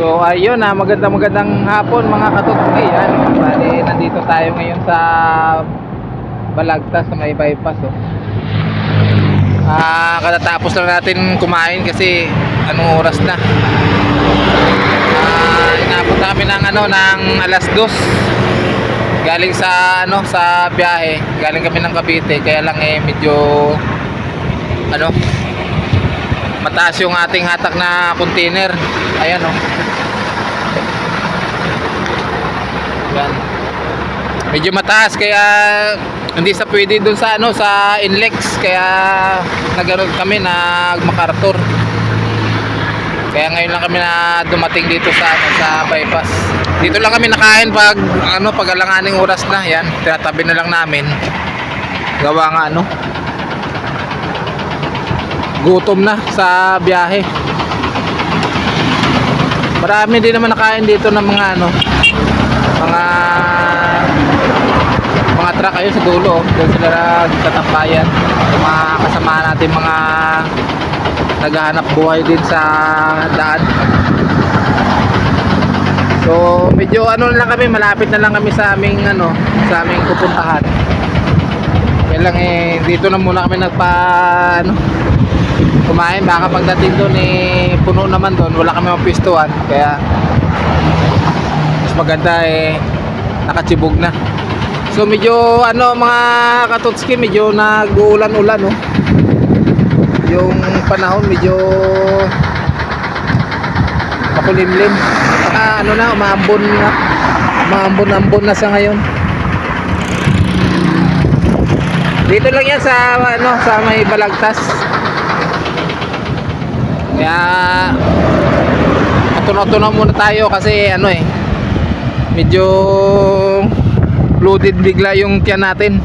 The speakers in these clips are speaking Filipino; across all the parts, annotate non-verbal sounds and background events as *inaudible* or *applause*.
So ayun na magandang magandang hapon mga katutuki yan. Bali nandito tayo ngayon sa Balagtas sa may bypass oh. Ah, katatapos lang natin kumain kasi anong oras na. Ah, inabot namin ng ano ng alas 2. Galing sa ano sa biyahe, galing kami ng Cavite kaya lang eh medyo ano mataas yung ating hatak na container. Ayan oh. Yan. Medyo mataas kaya hindi sa pwede doon sa ano sa Inlex kaya nagano kami nag MacArthur. Kaya ngayon lang kami na dumating dito sa ano, sa bypass. Dito lang kami nakain pag ano pag alanganing oras na yan. Tinatabi na lang namin. Gawa nga ano. Gutom na sa biyahe. Marami din naman nakain dito ng mga ano mga mga truck ayun sa dulo oh. doon sila nagtatambayan yung mga kasama natin mga naghahanap buhay din sa daan so medyo ano lang kami malapit na lang kami sa aming ano sa aming pupuntahan lang eh dito na muna kami nagpa ano kumain. Baka pagdating doon eh puno naman doon. Wala kami mapistuhan. Kaya mas maganda eh nakachibog na. So medyo ano mga katotski medyo nag-uulan-ulan no yung panahon medyo makulimlim. Saka ano na umaambon na. Umaambon-ambon na sa ngayon. Dito lang yan sa ano sa may balagtas kaya tunaw-tunaw muna tayo kasi ano eh medyo loaded bigla yung tiyan natin.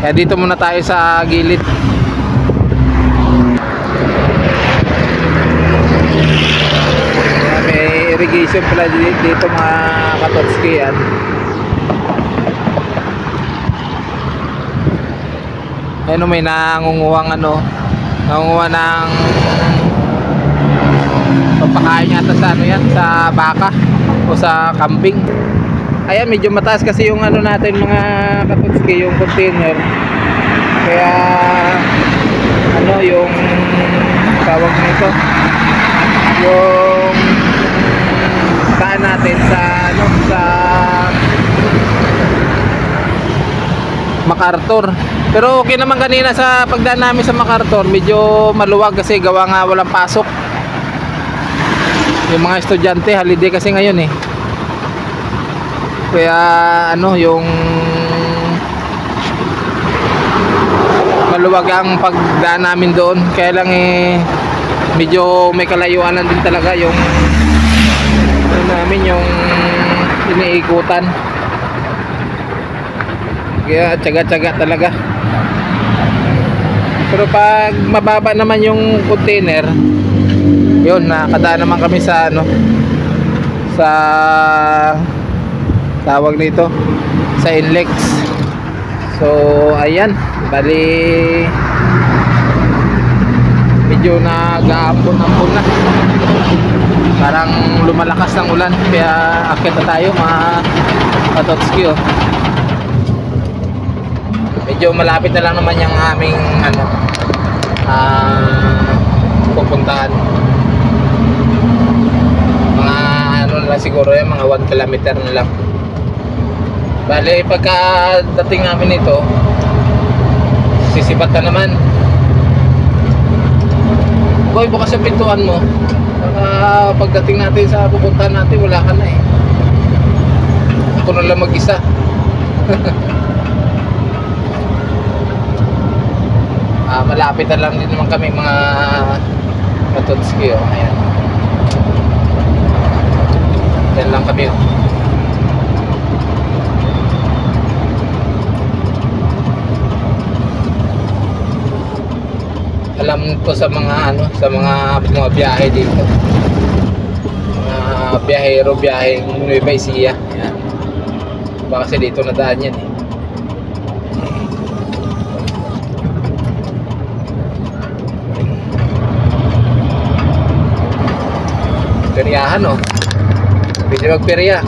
Kaya dito muna tayo sa gilid. May irrigation pala di- dito mga katotski yan Ayun may nangunguhang ano nangunguha ng papakain yata sa ano yan sa baka o sa kambing. Ayan medyo mataas kasi yung ano natin mga kaputski yung container. Kaya ano yung tawag nito yung saan natin sa MacArthur pero okay naman kanina sa pagdaan namin sa MacArthur medyo maluwag kasi gawa nga walang pasok. Yung mga estudyante holiday kasi ngayon eh. Kaya ano yung maluwag ang pagdaan namin doon. Kaya lang eh medyo may kalayuan lang din talaga yung ano namin yung iniikutan kaya tsaga-tsaga talaga. Pero pag mababa naman yung container yun nakadaan naman kami sa ano sa tawag nito sa Inlex so ayan bali medyo nag-aambon-ambon na parang lumalakas ng ulan kaya akit na tayo mga katotski oh medyo malapit na lang naman yung aming ano ah pupuntahan. Mga ano na siguro yan mga 1 kilometer na lang. Bale pagka dating namin ito sisipat na naman. Boy, bukas yung pintuan mo. Baka pagdating natin sa pupuntahan natin wala ka na eh. Ako na lang mag-isa. Ah, *laughs* malapit na lang din naman kami mga Matotski oh. Ayan. Yan lang kami oh. Alam ko sa mga ano, sa mga mga biyahe dito. Mga biyahero, biyaheng Nueva Ecija. Ayan. Baka kasi dito nadaan yan eh. Peryahan oh. Pwede magperya.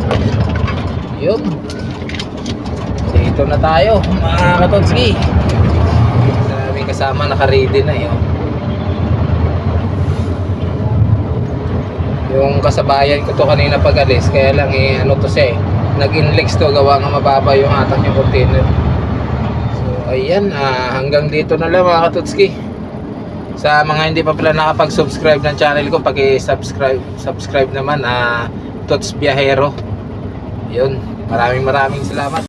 *laughs* Yun. Dito na tayo, mga katotski. Sa aming kasama, naka-ready na yun. Yung kasabayan ko to kanina pag alis, kaya lang eh, ano to siya eh. Nag-inlex to, gawa nga mababa yung atak yung container. So, ayan, ah, hanggang dito na lang mga katotski. Sa mga hindi pa pala nakapag-subscribe ng channel ko, paki-subscribe subscribe naman ah Tots Biahero. Yun, maraming maraming salamat.